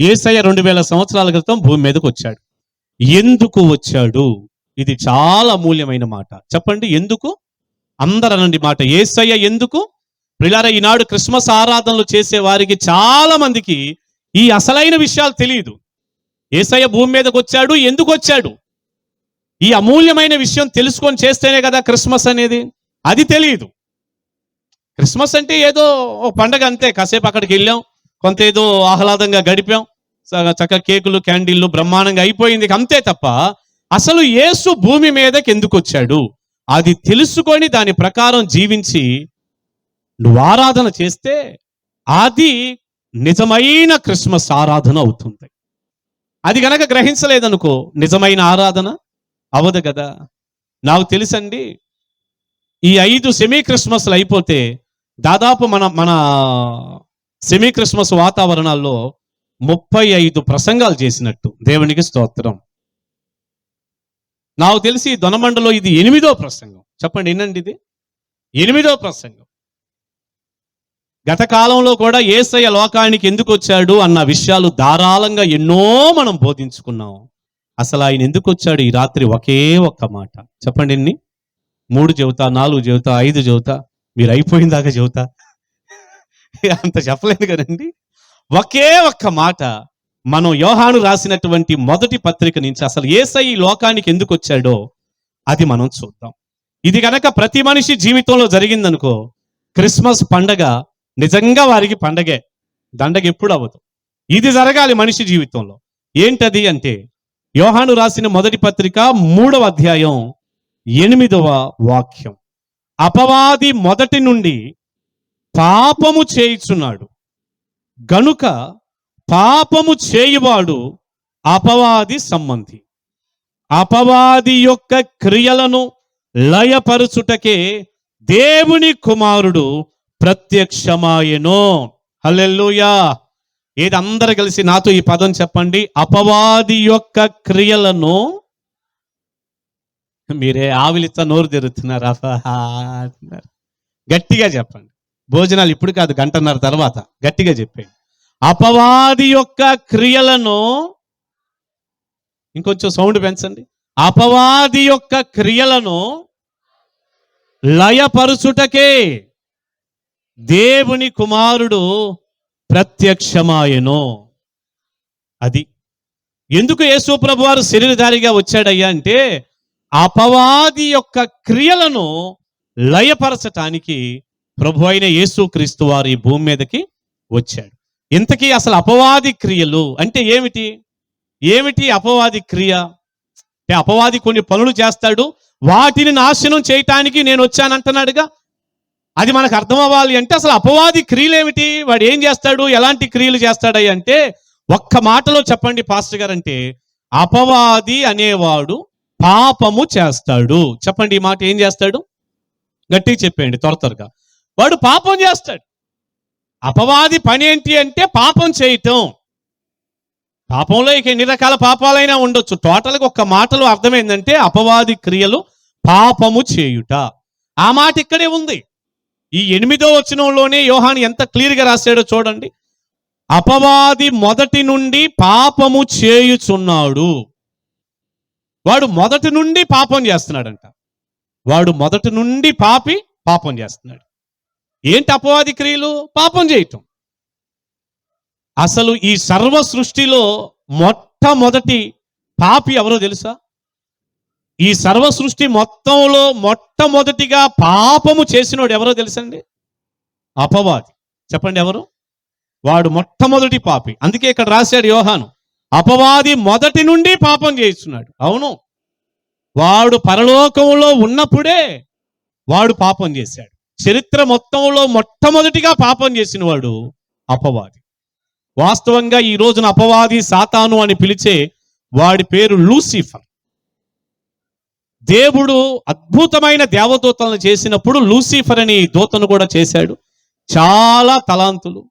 ఏసయ్య రెండు వేల సంవత్సరాల క్రితం భూమి మీదకు వచ్చాడు. ఎందుకు వచ్చాడు? ఇది చాలా అమూల్యమైన మాట. చెప్పండి ఎందుకు? అందరనండి మాట. ఏసయ్య ఎందుకు? ప్రిలార ఈనాడు క్రిస్మస్ ఆరాధనలు చేసే వారికి చాలా మందికి ఈ అసలైన విషయాలు తెలియదు. ఏసయ్య భూమి మీదకి వచ్చాడు ఎందుకు వచ్చాడు? ఈ అమూల్యమైన విషయం తెలుసుకొని చేస్తేనే కదా క్రిస్మస్ అనేది. అది తెలియదు క్రిస్మస్ అంటే ఏదో ఓ పండగ అంతే. కాసేపు అక్కడికి వెళ్ళాం. కొంత ఏదో ఆహ్లాదంగా గడిపాం. చక్క కేకులు క్యాండిల్లు బ్రహ్మాండంగా అయిపోయింది. అంతే తప్ప అసలు యేసు భూమి మీదకి ఎందుకు వచ్చాడు? అది తెలుసుకొని దాని ప్రకారం జీవించి నువ్వు ఆరాధన చేస్తే అది నిజమైన క్రిస్మస్ ఆరాధన అవుతుంది. అది గనక గ్రహించలేదనుకో నిజమైన ఆరాధన అవదు కదా. నాకు తెలుసండి ఈ ఐదు సెమీ క్రిస్మస్లు అయిపోతే దాదాపు మన మన సెమీ క్రిస్మస్ వాతావరణాల్లో ముప్పై ఐదు ప్రసంగాలు చేసినట్టు దేవునికి స్తోత్రం. నాకు తెలిసి దొనమండలో ఇది ఎనిమిదో ప్రసంగం. చెప్పండి ఏంటండి ఇది? ఎనిమిదో ప్రసంగం. గత కాలంలో కూడా ఏసయ్య లోకానికి ఎందుకు వచ్చాడు అన్న విషయాలు ధారాళంగా ఎన్నో మనం బోధించుకున్నాం. అసలు ఆయన ఎందుకు వచ్చాడు? ఈ రాత్రి ఒకే ఒక్క మాట. చెప్పండి ఎన్ని? మూడు చెబుతా నాలుగు చెబుతా ఐదు చెబుతా. మీరు అయిపోయిన దాకా చెబుతా. అంత చెప్పలేదు కదండి. ఒకే ఒక్క మాట మనం యోహాను రాసినటువంటి మొదటి పత్రిక నుంచి అసలు ఏసై ఈ లోకానికి ఎందుకు వచ్చాడో అది మనం చూద్దాం. ఇది కనుక ప్రతి మనిషి జీవితంలో జరిగిందనుకో క్రిస్మస్ పండగ నిజంగా వారికి పండగే దండగ ఎప్పుడు అవ్వదు. ఇది జరగాలి మనిషి జీవితంలో. ఏంటది అంటే యోహాను రాసిన మొదటి పత్రిక మూడవ అధ్యాయం ఎనిమిదవ వాక్యం. అపవాది మొదటి నుండి పాపము చేయుచున్నాడు. గనుక పాపము చేయువాడు అపవాది సంబంధి. అపవాది యొక్క క్రియలను లయపరుచుటకే దేవుని కుమారుడు ప్రత్యక్షమాయను. హల్లెలూయా! ఏది అందరు కలిసి నాతో ఈ పదం చెప్పండి? అపవాది యొక్క క్రియలను మీరే ఆవిలిత నోరు తెరుతున్నారు గట్టిగా చెప్పండి. భోజనాలు ఇప్పుడు కాదు గంటన్నర తర్వాత. గట్టిగా చెప్పాడు అపవాది యొక్క క్రియలను ఇంకొంచెం సౌండ్ పెంచండి. అపవాది యొక్క క్రియలను లయపరుచుటకే దేవుని కుమారుడు ప్రత్యక్షమాయను. అది ఎందుకు యేసు ప్రభు వారు శరీరధారిగా వచ్చాడయ్యా అంటే అపవాది యొక్క క్రియలను లయపరచటానికి ప్రభు అయిన యేసు క్రీస్తు వారు ఈ భూమి మీదకి వచ్చాడు. ఇంతకీ అసలు అపవాది క్రియలు అంటే ఏమిటి? ఏమిటి అపవాది క్రియ? అంటే అపవాది కొన్ని పనులు చేస్తాడు వాటిని నాశనం చేయటానికి నేను వచ్చానంటున్నాడుగా. అది మనకు అర్థం అవ్వాలి అంటే అసలు అపవాది క్రియలు ఏమిటి? వాడు ఏం చేస్తాడు? ఎలాంటి క్రియలు చేస్తాడయ్య అంటే ఒక్క మాటలో చెప్పండి పాస్టర్ గారు అంటే అపవాది అనేవాడు పాపము చేస్తాడు. చెప్పండి ఈ మాట ఏం చేస్తాడు? గట్టిగా చెప్పండి త్వర త్వరగా. వాడు పాపం చేస్తాడు. అపవాది పని ఏంటి అంటే పాపం చేయటం. పాపంలో ఇక ఎన్ని రకాల పాపాలైనా ఉండొచ్చు. టోటల్గా ఒక్క మాటలో అర్థమైందంటే అపవాది క్రియలు పాపము చేయుట. ఆ మాట ఇక్కడే ఉంది. ఈ ఎనిమిదో వచనంలోనే యోహాన్ ఎంత క్లియర్గా రాశాడో చూడండి. అపవాది మొదటి నుండి పాపము చేయుచున్నాడు. వాడు మొదటి నుండి పాపం చేస్తున్నాడంట. వాడు మొదటి నుండి పాపి పాపం చేస్తున్నాడు. ఏంటి అపవాది క్రియలు? పాపం చేయటం. అసలు ఈ సర్వ సృష్టిలో మొట్టమొదటి పాపి ఎవరో తెలుసా? ఈ సర్వ సృష్టి మొత్తంలో మొట్టమొదటిగా పాపము చేసినోడు ఎవరో తెలుసండి? అపవాది. చెప్పండి ఎవరు? వాడు మొట్టమొదటి పాపి. అందుకే ఇక్కడ రాశాడు యోహాను. అపవాది మొదటి నుండి పాపం చేస్తున్నాడు అవును. వాడు పరలోకంలో ఉన్నప్పుడే వాడు పాపం చేశాడు. చరిత్ర మొత్తంలో మొట్టమొదటిగా పాపం చేసిన వాడు అపవాది. వాస్తవంగా ఈ రోజున అపవాది సాతాను అని పిలిచే వాడి పేరు లూసిఫర్. దేవుడు అద్భుతమైన దేవదూతలను చేసినప్పుడు లూసిఫర్ అని దూతను కూడా చేశాడు. చాలా తలాంతులు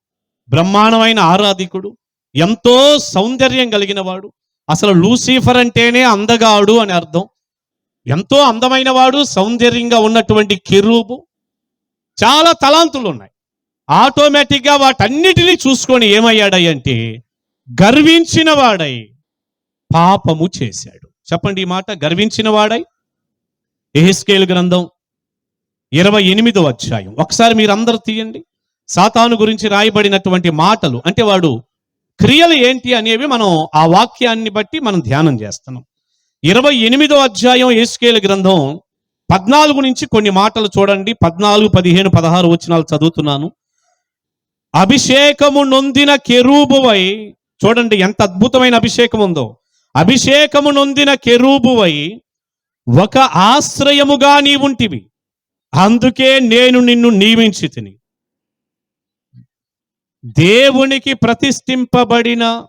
బ్రహ్మాండమైన ఆరాధికుడు ఎంతో సౌందర్యం కలిగిన వాడు అసలు లూసిఫర్ అంటేనే అందగాడు అని అర్థం. ఎంతో అందమైన వాడు సౌందర్యంగా ఉన్నటువంటి కిరూబు చాలా తలాంతులు ఉన్నాయి ఆటోమేటిక్గా వాటన్నిటినీ చూసుకొని ఏమయ్యాడంటే గర్వించిన వాడై పాపము చేశాడు. చెప్పండి ఈ మాట గర్వించిన వాడై ఎహెస్కేల్ గ్రంథం ఇరవై ఎనిమిదో అధ్యాయం. ఒకసారి మీరు అందరు తీయండి. సాతాను గురించి రాయబడినటువంటి మాటలు అంటే వాడు క్రియలు ఏంటి అనేవి మనం ఆ వాక్యాన్ని బట్టి మనం ధ్యానం చేస్తున్నాం. ఇరవై ఎనిమిదో అధ్యాయం ఏసుకేల గ్రంథం పద్నాలుగు నుంచి కొన్ని మాటలు చూడండి. పద్నాలుగు పదిహేను పదహారు వచనాలు చదువుతున్నాను. అభిషేకము నొందిన కెరూబువై చూడండి ఎంత అద్భుతమైన అభిషేకం ఉందో. అభిషేకము నొందిన కెరూబువై ఒక ఆశ్రయముగా నీవుంటివి. అందుకే నేను నిన్ను నియమించి తిని దేవునికి ప్రతిష్ఠింపబడిన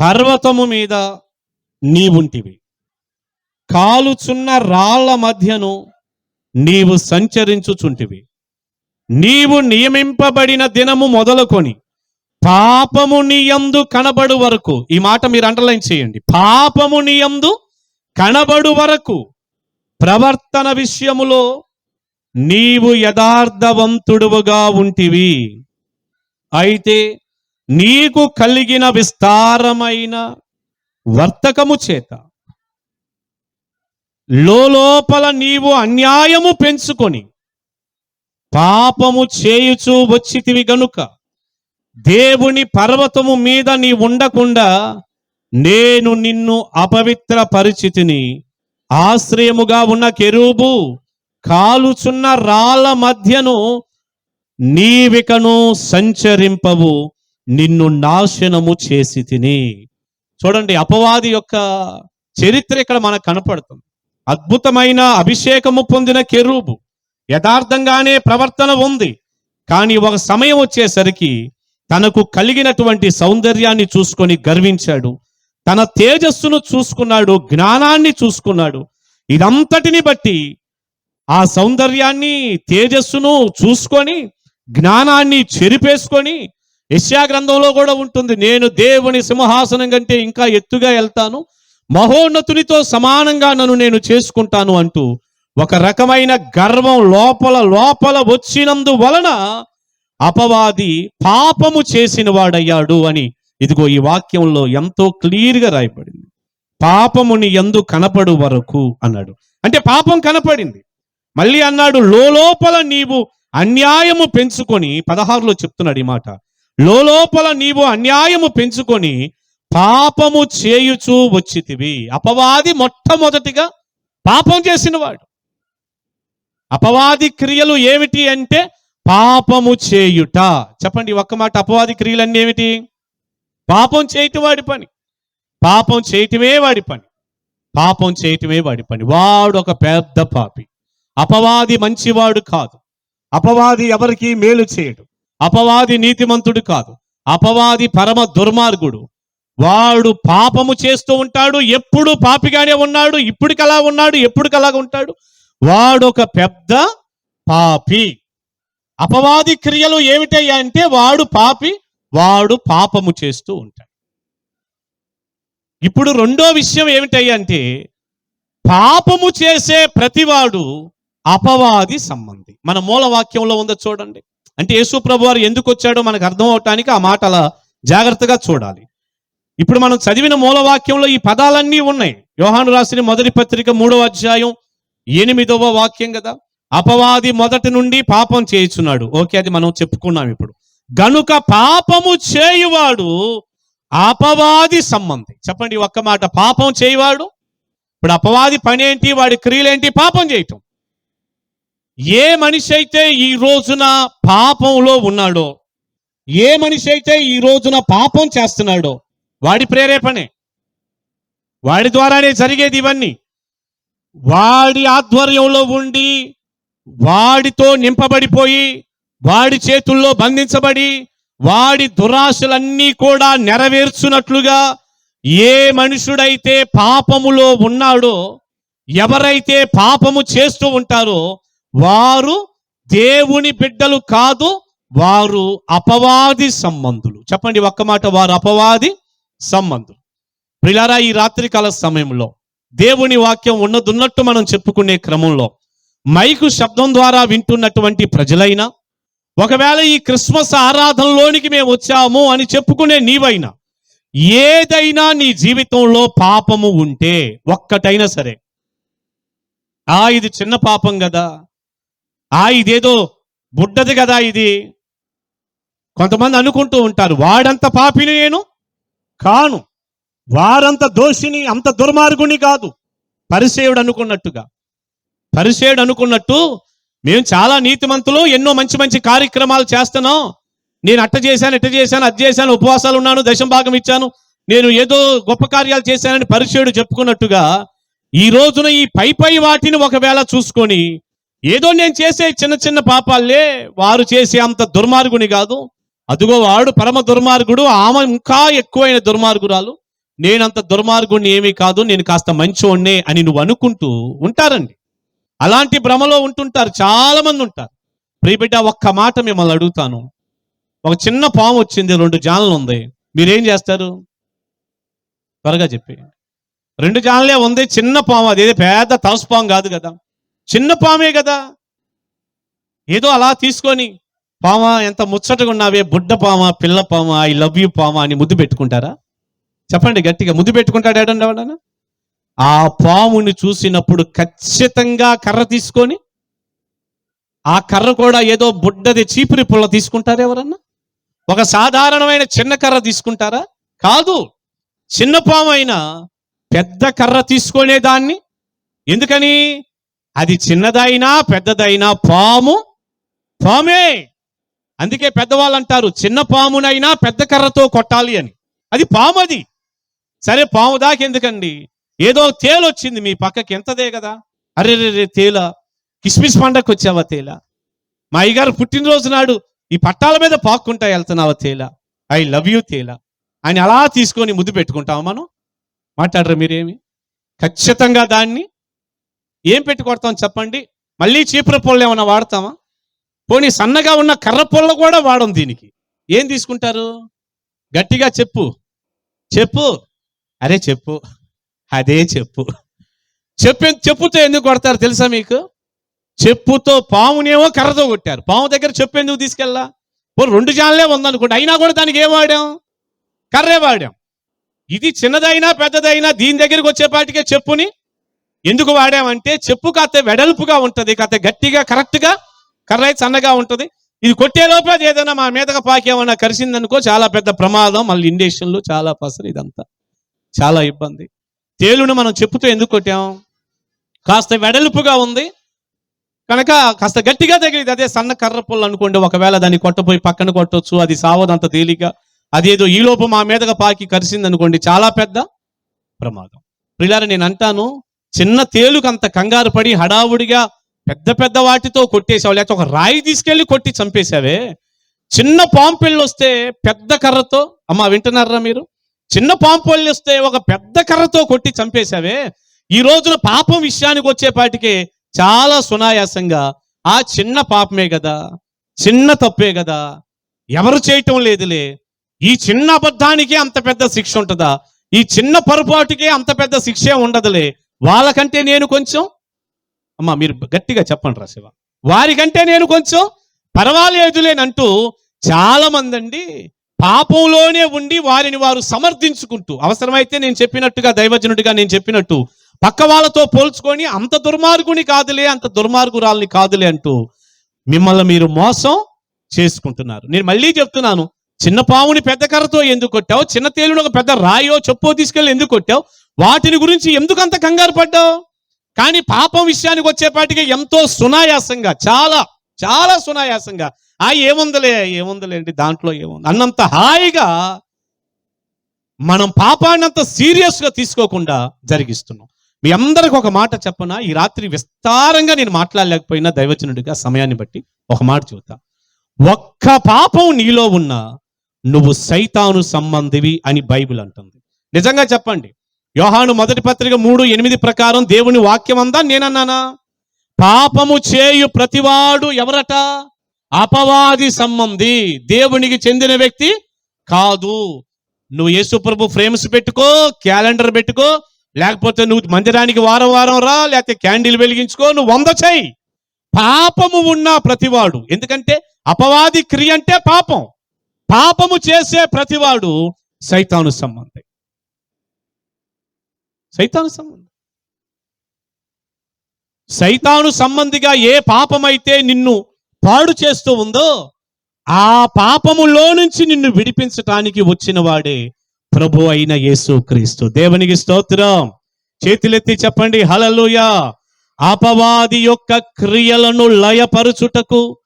పర్వతము మీద నీవుంటివి. కాలుచున్న రాళ్ళ మధ్యను నీవు సంచరించుచుంటివి. నీవు నియమింపబడిన దినము మొదలుకొని పాపము నీయందు కనబడు వరకు ఈ మాట మీరు అండర్లైన్ చేయండి. పాపము నీయందు కనబడు వరకు ప్రవర్తన విషయములో నీవు యథార్థవంతుడువుగా ఉంటివి. అయితే నీకు కలిగిన విస్తారమైన వర్తకము చేత లోపల నీవు అన్యాయము పెంచుకొని పాపము చేయుచూ వచ్చితివి గనుక దేవుని పర్వతము మీద నీ ఉండకుండా నేను నిన్ను అపవిత్ర పరిచితిని ఆశ్రయముగా ఉన్న కెరూబు కాలుచున్న రాళ్ళ మధ్యను నీవికను సంచరింపవు నిన్ను నాశనము చేసి తిని చూడండి అపవాది యొక్క చరిత్ర ఇక్కడ మనకు కనపడుతుంది. అద్భుతమైన అభిషేకము పొందిన కెరూబు. యథార్థంగానే ప్రవర్తన ఉంది. కానీ ఒక సమయం వచ్చేసరికి తనకు కలిగినటువంటి సౌందర్యాన్ని చూసుకొని గర్వించాడు. తన తేజస్సును చూసుకున్నాడు జ్ఞానాన్ని చూసుకున్నాడు. ఇదంతటిని బట్టి ఆ సౌందర్యాన్ని తేజస్సును చూసుకొని జ్ఞానాన్ని చెరిపేసుకొని యశ్యా గ్రంథంలో కూడా ఉంటుంది నేను దేవుని సింహాసనం కంటే ఇంకా ఎత్తుగా వెళ్తాను. మహోన్నతునితో సమానంగా నన్ను నేను చేసుకుంటాను అంటూ ఒక రకమైన గర్వం లోపల లోపల వచ్చినందు వలన అపవాది పాపము చేసిన వాడయ్యాడు అని ఇదిగో ఈ వాక్యంలో ఎంతో క్లియర్గా రాయబడింది. పాపముని ఎందు కనపడు వరకు అన్నాడు. అంటే పాపం కనపడింది. మళ్ళీ అన్నాడు లోపల నీవు అన్యాయము పెంచుకొని పదహారులో చెప్తున్నాడు ఈ మాట. లోపల నీవు అన్యాయము పెంచుకొని పాపము చేయుచూ వచ్చితివి. అపవాది మొట్టమొదటిగా పాపం చేసినవాడు. అపవాది క్రియలు ఏమిటి అంటే పాపము చేయుట. చెప్పండి ఒక్క మాట అపవాది క్రియలన్నీ ఏమిటి? పాపం చేయటం వాడి పని. పాపం చేయటమే వాడి పని. పాపం చేయటమే వాడి పని. వాడు ఒక పెద్ద పాపి. అపవాది మంచివాడు కాదు. అపవాది ఎవరికి మేలు చేయడు. అపవాది నీతిమంతుడు కాదు. అపవాది పరమ దుర్మార్గుడు. వాడు పాపము చేస్తూ ఉంటాడు ఎప్పుడు పాపిగానే ఉన్నాడు ఇప్పటికలా ఉన్నాడు ఎప్పటికలా ఉంటాడు. వాడు ఒక పెద్ద పాపి. అపవాది క్రియలు ఏమిటయ్యా అంటే వాడు పాపి వాడు పాపము చేస్తూ ఉంటాడు. ఇప్పుడు రెండో విషయం ఏమిటయ్యా అంటే పాపము చేసే ప్రతివాడు అపవాది సంబంధి. మన మూల వాక్యంలో ఉందో చూడండి. అంటే యేసు ప్రభు వారు ఎందుకు వచ్చాడో మనకు అర్థం అవటానికి ఆ మాట అలా జాగ్రత్తగా చూడాలి. ఇప్పుడు మనం చదివిన మూల వాక్యంలో ఈ పదాలన్నీ ఉన్నాయి. యోహాను రాసిన మొదటి పత్రిక మూడవ అధ్యాయం ఎనిమిదవ వాక్యం కదా? అపవాది మొదటి నుండి పాపం చేయుచున్నాడు. ఓకే అది మనం చెప్పుకున్నాం ఇప్పుడు. గనుక పాపము చేయువాడు అపవాది సంబంధి. చెప్పండి ఒక్క మాట. పాపం చేయువాడు? ఇప్పుడు అపవాది పని ఏంటి వాడి క్రియలేంటి? పాపం చేయటం. ఏ మనిషి అయితే ఈ రోజున పాపంలో ఉన్నాడో ఏ మనిషి అయితే ఈ రోజున పాపం చేస్తున్నాడో వాడి ప్రేరేపణే. వాడి ద్వారానే జరిగేది ఇవన్నీ. వాడి ఆధ్వర్యంలో ఉండి వాడితో నింపబడిపోయి వాడి చేతుల్లో బంధించబడి వాడి దురాశలన్నీ కూడా నెరవేర్చున్నట్లుగా ఏ మనుషుడైతే పాపములో ఉన్నాడో ఎవరైతే పాపము చేస్తూ ఉంటారో వారు దేవుని బిడ్డలు కాదు వారు అపవాది సంబంధులు. చెప్పండి ఒక్క మాట వారు అపవాది సంబంధం. ప్రిలారా ఈ రాత్రికాల సమయంలో దేవుని వాక్యం ఉన్నదున్నట్టు మనం చెప్పుకునే క్రమంలో మైకు శబ్దం ద్వారా వింటున్నటువంటి ప్రజలైనా ఒకవేళ ఈ క్రిస్మస్ ఆరాధనలోనికి మేము వచ్చాము అని చెప్పుకునే నీవైనా ఏదైనా నీ జీవితంలో పాపము ఉంటే ఒక్కటైనా సరే ఆ ఇది చిన్న పాపం కదా ఆ ఇదేదో బుడ్డది కదా ఇది కొంతమంది అనుకుంటూ ఉంటారు వాడంత పాపిని నేను కాను వారంత దోషిని అంత దుర్మార్గుని కాదు. పరిసేయుడు అనుకున్నట్టుగా. పరిసేయుడు అనుకున్నట్టు మేము చాలా నీతిమంతులు ఎన్నో మంచి మంచి కార్యక్రమాలు చేస్తున్నాం. నేను అట్ట చేశాను ఇట్ట చేశాను అది చేశాను ఉపవాసాలు ఉన్నాను దశం భాగం ఇచ్చాను. నేను ఏదో గొప్ప కార్యాలు చేశానని పరిచయుడు చెప్పుకున్నట్టుగా ఈ రోజున ఈ పై పై వాటిని ఒకవేళ చూసుకొని ఏదో నేను చేసే చిన్న చిన్న పాపాలే వారు చేసే అంత దుర్మార్గుని కాదు. అదుగో వాడు పరమ దుర్మార్గుడు ఆమె ఇంకా ఎక్కువైన దుర్మార్గురాలు. నేనంత దుర్మార్గుడిని ఏమీ కాదు నేను కాస్త మంచోడ్నే అని నువ్వు అనుకుంటూ ఉంటారండి. అలాంటి భ్రమలో ఉంటుంటారు చాలా మంది ఉంటారు. ప్రియబిడ్డ ఒక్క మాట మిమ్మల్ని అడుగుతాను. ఒక చిన్న పాము వచ్చింది రెండు జానలు ఉంది. మీరేం చేస్తారు? త్వరగా చెప్పి రెండు జానలే ఉంది చిన్న పాము అది ఏదో పెద్ద తలసు పాము కాదు కదా. చిన్న పామే కదా. ఏదో అలా తీసుకొని పామ ఎంత ముచ్చటగా ఉన్నావే బుడ్డ పామ పిల్ల పామ ఐ లవ్ యూ పామ అని ముద్దు పెట్టుకుంటారా? చెప్పండి గట్టిగా ముద్దు పెట్టుకుంటాడు ఏడండి ఎవడన్నా? ఆ పాముని చూసినప్పుడు ఖచ్చితంగా కర్ర తీసుకొని ఆ కర్ర కూడా ఏదో బుడ్డది చీపురి పుల్ల తీసుకుంటారా ఎవరన్నా? ఒక సాధారణమైన చిన్న కర్ర తీసుకుంటారా? కాదు చిన్న పాము అయినా పెద్ద కర్ర తీసుకునే దాన్ని ఎందుకని? అది చిన్నదైనా పెద్దదైనా పాము పామే. అందుకే పెద్దవాళ్ళు అంటారు చిన్న పామునైనా పెద్ద కర్రతో కొట్టాలి అని. అది పాము అది. సరే పాము దాకెందుకండి ఏదో తేలు వచ్చింది మీ పక్కకి ఎంతదే కదా? అరే రే రే తేల. కిస్మిస్ పండగకు వచ్చావా తేల? మా అయ్యగారు పుట్టినరోజు నాడు ఈ పట్టాల మీద పాక్కుంటా వెళ్తున్నావా తేల? ఐ లవ్ యూ తేల. ఆయన అలా తీసుకొని ముద్దు పెట్టుకుంటామా మనం? మాట్లాడరు మీరేమి? ఖచ్చితంగా దాన్ని. ఏం పెట్టుకొడతాం చెప్పండి? మళ్ళీ చీపుర పొల్ల ఏమైనా వాడతామా? పోనీ సన్నగా ఉన్న కర్ర పొల్ల కూడా వాడం దీనికి. ఏం తీసుకుంటారు? గట్టిగా చెప్పు. చెప్పు. అరే చెప్పు. అదే చెప్పు. చెప్పు చెప్పుతో ఎందుకు కొడతారు తెలుసా మీకు? చెప్పుతో పామునేమో కర్రతో కొట్టారు. పాము దగ్గర చెప్పు ఎందుకు తీసుకెళ్ళా? పో రెండు జాన్లే ఉందనుకోండి అయినా కూడా దానికి ఏం వాడాం? కర్రే వాడాం. ఇది చిన్నదైనా పెద్దదైనా దీని దగ్గరికి వచ్చేపాటికే చెప్పుని ఎందుకు వాడామంటే చెప్పు కాస్త వెడల్పుగా ఉంటుంది కాస్త గట్టిగా కరెక్ట్గా కర్ర అయితే సన్నగా ఉంటది. ఇది కొట్టే లోపల అది ఏదైనా మా మీదగా పాకేమన్నా కరిసిందనుకో చాలా పెద్ద ప్రమాదం. మళ్ళీ ఇండేషన్లు చాలా పసరు ఇదంతా. చాలా ఇబ్బంది. తేలును మనం చెప్పుతూ ఎందుకు కొట్టాం? కాస్త వెడల్పుగా ఉంది. కనుక కాస్త గట్టిగా తగిలింది అదే సన్న కర్ర పుల్ల అనుకోండి. ఒకవేళ దాన్ని కొట్టపోయి పక్కన కొట్టొచ్చు. అది సావదంత తేలిక. అదేదో ఈ మా మీదగా పాకి కరిసింది అనుకోండి చాలా పెద్ద ప్రమాదం. పిల్లలు నేను అంటాను చిన్న తేలుకు అంత కంగారు పడి హడావుడిగా పెద్ద పెద్ద వాటితో కొట్టేసావు లేకపోతే ఒక రాయి తీసుకెళ్ళి కొట్టి చంపేశావే. చిన్న పాంపిళ్ళు వస్తే పెద్ద కర్రతో అమ్మా వింటున్నారా మీరు? చిన్న పాంపిళ్ళు వస్తే ఒక పెద్ద కర్రతో కొట్టి చంపేశావే. ఈ రోజున పాపం విషయానికి వచ్చేపాటికే చాలా సునాయాసంగా ఆ చిన్న పాపమే కదా చిన్న తప్పే కదా ఎవరు చేయటం లేదులే. ఈ చిన్న అబద్ధానికే అంత పెద్ద శిక్ష ఉంటుందా? ఈ చిన్న పొరపాటుకే అంత పెద్ద శిక్షే ఉండదులే. వాళ్ళకంటే నేను కొంచెం అమ్మా మీరు గట్టిగా చెప్పండి రా శివ. వారికంటే నేను కొంచెం పర్వాలేదులేనంటూ చాలా మంది అండి పాపంలోనే ఉండి వారిని వారు సమర్థించుకుంటూ అవసరమైతే నేను చెప్పినట్టుగా దైవజనుడిగా నేను చెప్పినట్టు పక్క వాళ్ళతో పోల్చుకొని అంత దుర్మార్గుని కాదులే అంత దుర్మార్గురాల్ని కాదులే అంటూ మిమ్మల్ని మీరు మోసం చేసుకుంటున్నారు. నేను మళ్ళీ చెప్తున్నాను చిన్న పాముని పెద్ద కర్రతో ఎందుకు కొట్టావు? చిన్న తేలును ఒక పెద్ద రాయో చెప్పో తీసుకెళ్ళి ఎందుకు కొట్టావు? వాటిని గురించి ఎందుకు అంత కంగారు పడ్డావు? కానీ పాపం విషయానికి వచ్చేపాటికి ఎంతో సునాయాసంగా చాలా చాలా సునాయాసంగా ఆ ఏముందలే ఏముందలేండి దాంట్లో ఏముంది? అన్నంత హాయిగా మనం పాపాన్ని అంత సీరియస్గా తీసుకోకుండా జరిగిస్తున్నాం. మీ అందరికి ఒక మాట చెప్పనా? ఈ రాత్రి విస్తారంగా నేను మాట్లాడలేకపోయినా దైవజనుడిగా సమయాన్ని బట్టి ఒక మాట చెబుతా. ఒక్క పాపం నీలో ఉన్న నువ్వు సైతాను సంబంధివి అని బైబిల్ అంటుంది. నిజంగా చెప్పండి యోహాను మొదటి పత్రిక మూడు ఎనిమిది ప్రకారం దేవుని వాక్యం అందా? నేనన్నానా? పాపము చేయు ప్రతివాడు ఎవరట? అపవాది సంబంధి. దేవునికి చెందిన వ్యక్తి కాదు. నువ్వు యేసుప్రభు ఫ్రేమ్స్ పెట్టుకో క్యాలెండర్ పెట్టుకో లేకపోతే నువ్వు మందిరానికి వారం వారం రా లేకపోతే క్యాండిల్ వెలిగించుకో నువ్వు వంద చేయి పాపము ఉన్న ప్రతివాడు. ఎందుకంటే అపవాది క్రియ అంటే పాపం. పాపము చేసే ప్రతివాడు సైతాను సంబంధి. సైతాను సంబంధం. సైతాను సంబంధిగా ఏ పాపమైతే నిన్ను పాడు చేస్తూ ఉందో ఆ పాపములో నుంచి నిన్ను విడిపించటానికి వచ్చిన వాడే ప్రభు అయిన యేసు క్రీస్తు. దేవునికి స్తోత్రం. చేతులెత్తి చెప్పండి హలలుయ అపవాది యొక్క క్రియలను లయపరుచుటకు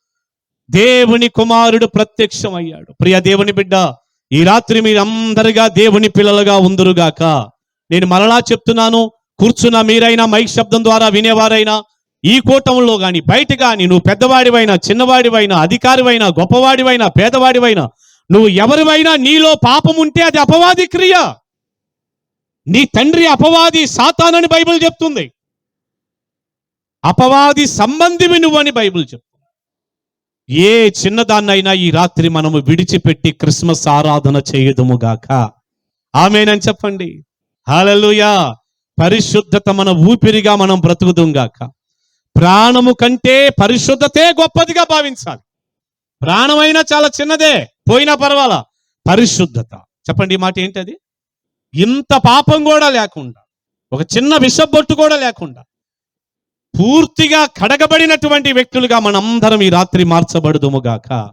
దేవుని కుమారుడు ప్రత్యక్షమయ్యాడు. ప్రియ దేవుని బిడ్డ ఈ రాత్రి మీరందరిగా దేవుని పిల్లలుగా ఉందరుగాక. నేను మరలా చెప్తున్నాను కూర్చున్న మీరైనా మైక్ శబ్దం ద్వారా వినేవారైనా ఈ కూటంలో కానీ బయట కానీ నువ్వు పెద్దవాడివైనా చిన్నవాడివైనా అధికారివైనా గొప్పవాడివైనా పేదవాడివైనా నువ్వు ఎవరివైనా నీలో పాపం ఉంటే అది అపవాది క్రియ. నీ తండ్రి అపవాది సాతానని బైబిల్ చెప్తుంది. అపవాది సంబంధివి నువ్వని బైబిల్ చెప్తుంది. ఏ చిన్నదాన్నైనా ఈ రాత్రి మనము విడిచిపెట్టి క్రిస్మస్ ఆరాధన చేయదుముగాక ఆమెనని చెప్పండి. హాలలుయా. పరిశుద్ధత మన ఊపిరిగా మనం బ్రతుకుదుంగాక ప్రాణము కంటే పరిశుద్ధతే గొప్పదిగా భావించాలి. ప్రాణమైనా చాలా చిన్నదే పోయినా పర్వాలా. పరిశుద్ధత. చెప్పండి ఈ మాట ఏంటది? ఇంత పాపం కూడా లేకుండా ఒక చిన్న విషబొట్టు కూడా లేకుండా పూర్తిగా కడగబడినటువంటి వ్యక్తులుగా మనందరం ఈ రాత్రి మార్చబడుదుముగాక